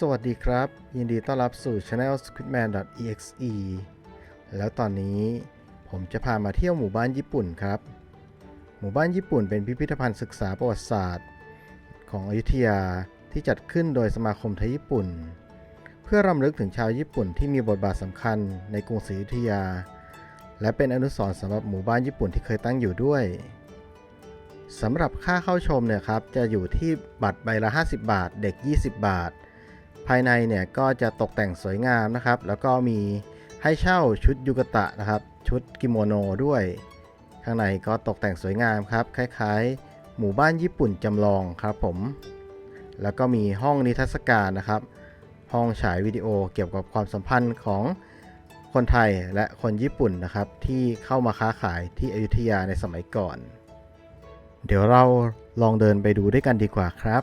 สวัสดีครับ ยินดีต้อนรับสู่ Channel squidman.exe แล้วตอนนี้ผมจะพามาเที่ยวหมู่บ้านญี่ปุ่นครับ หมู่บ้านญี่ปุ่นเป็นพิพิธภัณฑ์ศึกษาประวัติศาสตร์ ของอยุธยาที่จัดขึ้นโดยสมาคมไทยญี่ปุ่น เพื่อรำลึกถึงชาวญี่ปุ่นที่มีบทบาทสำคัญในกรุงศรีอยุธยา และเป็นอนุสรณ์สำหรับหมู่บ้านญี่ปุ่นที่เคยตั้งอยู่ด้วยสำหรับค่าเข้าชมเนี่ยครับจะอยู่ที่บัตรใบละ 50 บาท เด็ก 20 บาท ภายในเนี่ยก็จะตกแต่งสวยงามนะครับ แล้วก็มีให้เช่าชุดยูกะตะนะครับ ชุดกิโมโนด้วย ข้างในก็ตกแต่งสวยงามครับ คล้ายๆ หมู่บ้านญี่ปุ่นจำลองครับผม แล้วก็มีห้องนิทรรศการนะครับ ห้องฉายวิดีโอเกี่ยวกับความสัมพันธ์ของคนไทยและคนญี่ปุ่นนะครับ ที่เข้ามาค้าขายที่อยุธยาในสมัยก่อน เดี๋ยวเราลองเดินไปดูด้วยกันดีกว่าครับ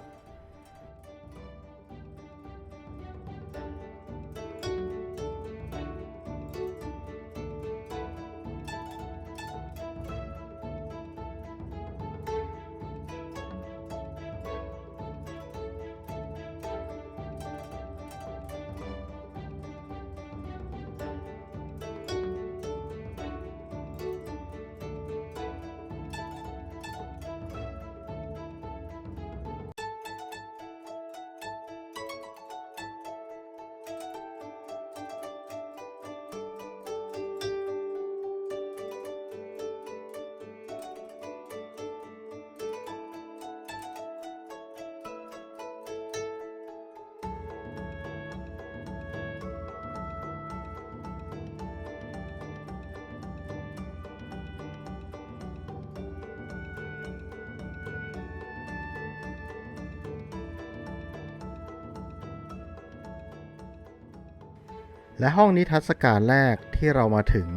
และห้องนิทรรศการแรกที่เรามาถึง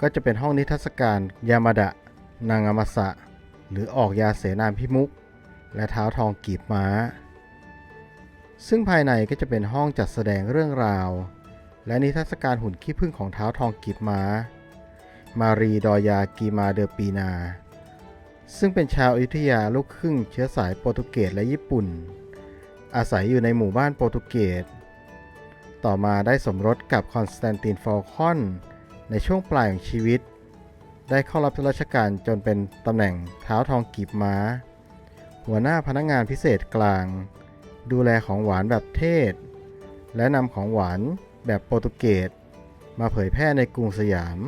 ก็จะเป็นห้องนิทรรศการยามาดะ นางามาสะ หรือออกยาเสนาพิมุก และเท้าทองกีบม้า ซึ่งภายในก็จะเป็นห้องจัดแสดงเรื่องราว และนิทรรศการหุ่นขี้ผึ้งของเท้าทองกีบม้า มารีดอยากีมาเดอปีนา ซึ่งเป็นชาวอยุธยาลูกครึ่งเชื้อสายโปรตุเกสและญี่ปุ่น อาศัยอยู่ในหมู่บ้านโปรตุเกส ต่อมาได้สมรสกับคอนสแตนตินฟอลคอน ในช่วงปลายของชีวิต ได้เข้ารับราชการจนเป็นตำแหน่งเท้าทองกีบม้า หัวหน้าพนักงานพิเศษกลาง ดูแลของหวานแบบเทศ และนำของหวานแบบโปรตุเกสมาเผยแพร่ในกรุงสยาม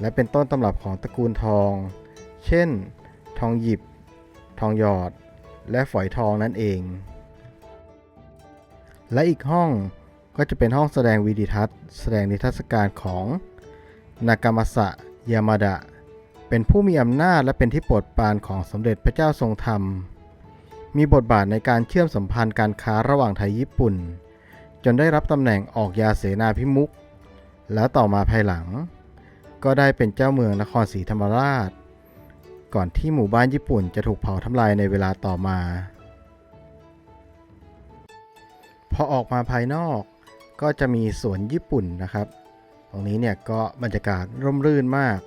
และเป็นต้นตำรับของตระกูลทอง เช่น ทองหยิบ ทองหยอด และฝอยทองนั่นเอง และอีกห้อง ก็จะเป็นห้องแสดงวิดีทัศน์ แสดงนิทรรศการของนากามาสะยามาดะ เป็นผู้มีอำนาจและเป็นที่โปรดปรานของสมเด็จพระเจ้าทรงธรรม มีบทบาทในการเชื่อมสัมพันธ์การค้าระหว่างไทยญี่ปุ่น จนได้รับตำแหน่งออกยาเสนาพิมุขแล้วต่อมาภายหลัง ก็ได้เป็นเจ้าเมืองนครศรีธรรมราช ก่อนที่หมู่บ้านญี่ปุ่นจะถูกเผาทำลายในเวลาต่อมา พอออกมาภายนอก ก็จะมีสวนญี่ปุ่นนะครับ ตรงนี้เนี่ยก็บรรยากาศร่มรื่นมาก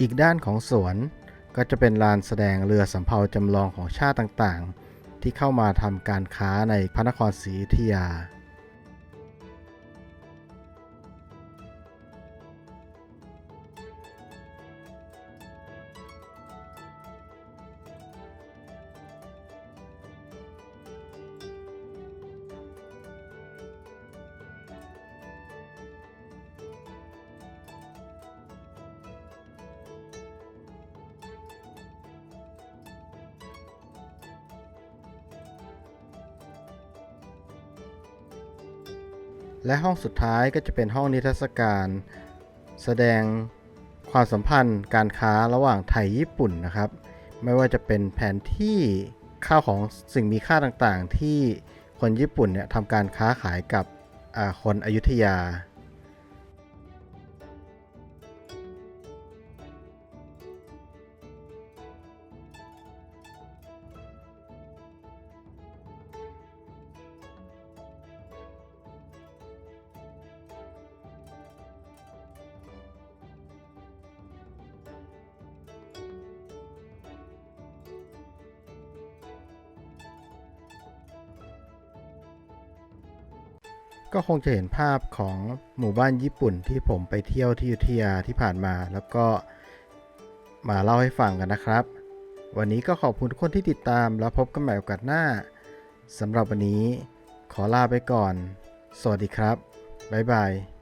อีกด้านของสวนก็จะเป็นลานแสดงเรือสำเภาจำลองของชาติต่างๆ ที่เข้ามาทำการค้าในพระนครศรีอยุธยา และห้องสุดท้ายก็จะเป็นห้องนิทรรศการ แสดงความสัมพันธ์การค้าระหว่างไทยญี่ปุ่นนะครับ ไม่ว่าจะเป็นแผนที่ข้าวของสิ่งมีค่าต่างๆ ที่คนญี่ปุ่นเนี่ยทำการค้าขายกับคนอยุธยา ก็คงจะเห็นภาพของหมู่บ้านญี่ปุ่นที่ผมไปเที่ยวที่ยุธยาที่ผ่านมา แล้วก็มาเล่าให้ฟังกันนะครับ วันนี้ก็ขอบคุณทุกคนที่ติดตามแล้วพบกันใหม่โอกาสหน้าสำหรับวันนี้ขอลาไปก่อน สวัสดีครับ บ๊ายบาย